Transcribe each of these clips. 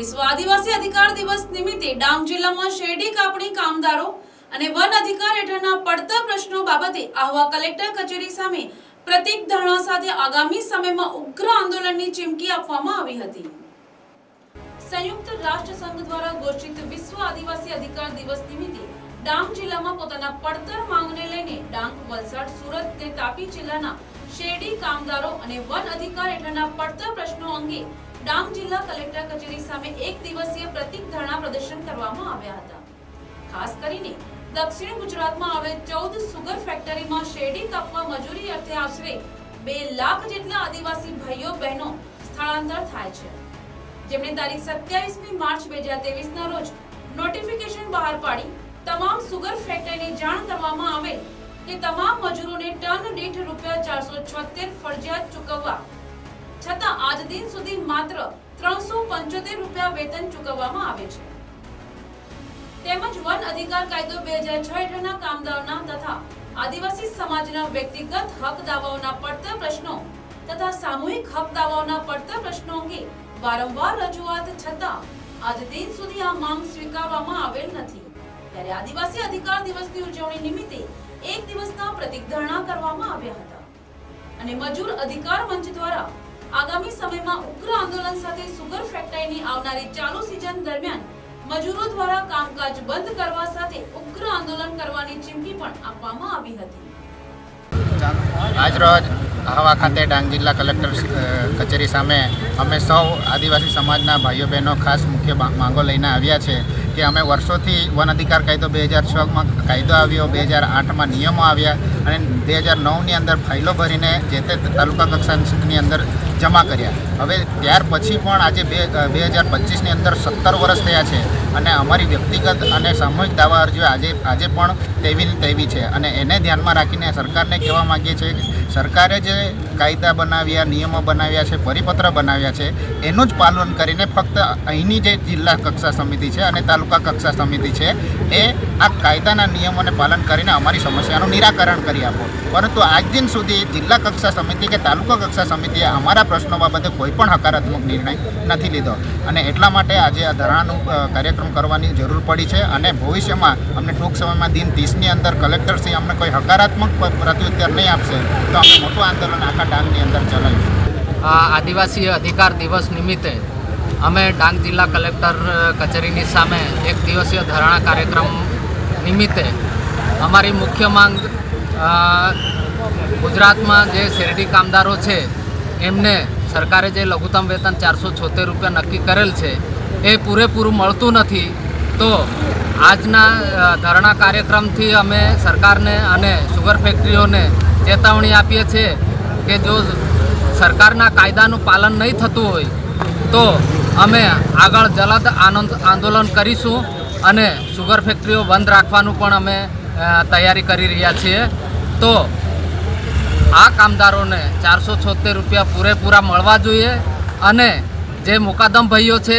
વિશ્વ આદિવાસી અધિકાર દિવસ નિમિત્તે ડાંગ જિલ્લામાં શેરડી કાપણી કામદારો અને વન અધિકાર હેઠળના પડતર પ્રશ્નો બાબતે આહવા કલેક્ટર કચેરી સામે પ્રતિક ધરણા સાથે આગામી સમયમાં ઉગ્ર આંદોલનની ચીમકી આપવામાં આવી હતી. સંયુક્ત રાષ્ટ્ર સંઘ દ્વારા ઘોષિત વિશ્વ આદિવાસી અધિકાર દિવસ નિમિત્તે ડાંગ જિલ્લામાં પોતાના પડતર માંગને ડાંગ, વલસાડ, સુરત કે તાપી જિલ્લાના શેરડી કામદારો અને વન અધિકાર હેઠળના પડતર પ્રશ્નો અંગે ડાંગ જિલ્લા કલેક્ટર કચેરી સામે એક દિવસીય પ્રતિક ધરણા પ્રદર્શન કરવામાં આવ્યા હતા. ખાસ કરીને દક્ષિણ ગુજરાતમાં આવેલ ચૌદ સુગર ફેક્ટરીમાં શેરડી કાપવા મજૂરી અર્થે આશરે બે લાખ જેટલા આદિવાસી ભાઈઓ, બહેનો સ્થળાંતર થાય છે. જેમણે તારીખ સત્યાવીસમી માર્ચ બે હજાર તેવીસના રોજ નોટિફિકેશન બહાર પાડી, તમામ સુગર ફેક્ટરીને જાણ કરવામાં આવેલ કે તમામ મજૂરોને ટન દીઠ રૂપિયા ચારસો છોતેર ફરજિયાત ચૂકવવા. છતાં આજ દિન સુધી માત્ર ત્રણસો પંચોતેર રૂપિયા વેતન ચૂકવવામાં આવે છે. તેમજ વન અધિકાર કાયદો બે હજાર છ હેઠળના કામદારોના તથા આદિવાસી સમાજના વ્યક્તિગત હક દાવાઓના પડતર પ્રશ્નો તથા સામૂહિક હક દાવાઓના પડતર પ્રશ્નો અંગે વારંવાર રજૂઆત છતાં આજ દિન સુધી આ માંગ સ્વીકારવામાં આવેલ નથી. ત્યારે આદિવાસી અધિકાર દિવસની ઉજવણી નિમિત્તે એક દિવસના પ્રતિક કરવામાં આવ્યા હતા. અને મજૂર અધિકાર મંચ દ્વારા આગામી સમયમાં ઉગ્ર આંદોલન સાથે સુગર ફેક્ટરીની આવનારી ચાલુ સિઝન દરમિયાન મજૂરો દ્વારા કામકાજ બંધ કરવા સાથે ઉગ્ર આંદોલન કરવાની ચીમકી પણ આપવામાં આવી હતી. આજરોજ આહવા ખાતે ડાંગ જિલ્લા કલેક્ટર કચેરી સામે અમે સૌ આદિવાસી સમાજના ભાઈઓ બહેનો ખાસ મુખ્ય માંગો લઈને આવ્યા છે. કે અમે વર્ષોથી વન અધિકાર કાયદો બે હજાર છમાં કાયદો આવ્યો, બે હજાર આઠમાં નિયમો આવ્યા. અને બે હજાર નવની અંદર ફાઇલો ભરીને જે તે તાલુકા કક્ષાની અંદર જમા કર્યા. હવે ત્યાર પછી પણ આજે બે બે હજાર પચીસની અંદર સત્તર વર્ષ થયા છે અને અમારી વ્યક્તિગત અને સામૂહિક દાવા અરજીઓ આજે આજે પણ તેવી તેવી છે. અને એને ધ્યાનમાં રાખીને સરકારને કહેવા માગીએ છીએ કે સરકારે જે કાયદા બનાવ્યા, નિયમો બનાવ્યા છે, પરિપત્ર બનાવ્યા છે, એનું જ પાલન કરીને ફક્ત અહીંની જે જિલ્લા કક્ષા સમિતિ છે અને તાલુકા કક્ષા સમિતિ છે, એ આ કાયદાના નિયમોને પાલન કરીને અમારી સમસ્યાનું નિરાકરણ કરી આપો. પરંતુ આજ દિન સુધી જિલ્લા કક્ષા સમિતિ કે તાલુકા કક્ષા સમિતિએ અમારા પ્રશ્નો બાબતે કોઈ પણ હકારાત્મક નિર્ણય નથી લીધો. અને એટલા માટે આજે આ ધરણાનું કાર્યક્રમ કરવાની જરૂર પડી છે અને ભવિષ્યમાં અમને ટૂંક સમયમાં દિન ત્રીસની અંદર કલેક્ટરશ્રી અમને કોઈ હકારાત્મક પ્રત્યુત્તર નહીં આપશે, તો અમે મોટું આંદોલન આખા ડાંગની અંદર ચલાવીશું. આ આદિવાસી અધિકાર દિવસ નિમિત્તે અમે ડાંગ જિલ્લા કલેક્ટર કચેરીની સામે એક દિવસીય ધરણા કાર્યક્રમ નિમિત્તે અમારી મુખ્ય માંગ ગુજરાતમાં જે શેરડી કામદારો છે, એમને સરકારે જે લઘુત્તમ વેતન ચારસો છોતેર રૂપિયા નક્કી કરેલ છે, એ પૂરેપૂરું મળતું નથી. તો આજના ધરણા કાર્યક્રમથી અમે સરકારને અને સુગર ફેક્ટરીઓને ચેતવણી આપીએ છીએ કે જો સરકારના કાયદાનું પાલન નહીં થતું હોય, તો અમે આગળ જલદ આનંદ, આંદોલન કરીશું અને સુગર ફેક્ટરીઓ બંધ રાખવાનું પણ અમે તૈયારી કરી રહ્યા છીએ. તો આ કામદારોને ચારસો છોતેર રૂપિયા પૂરેપૂરા મળવા જોઈએ અને જે મુકાદમ ભાઈઓ છે,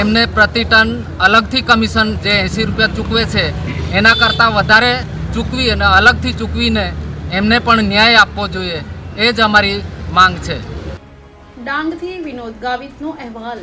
એમને પ્રતિ ટન અલગથી કમિશન જે એંસી રૂપિયા ચૂકવે છે, એના કરતાં વધારે ચૂકવી અને અલગથી ચૂકવીને એમને પણ ન્યાય આપવો જોઈએ, એ જ અમારી માંગ છે. ડાંગથી વિનોદ ગાવિતનો અહેવાલ.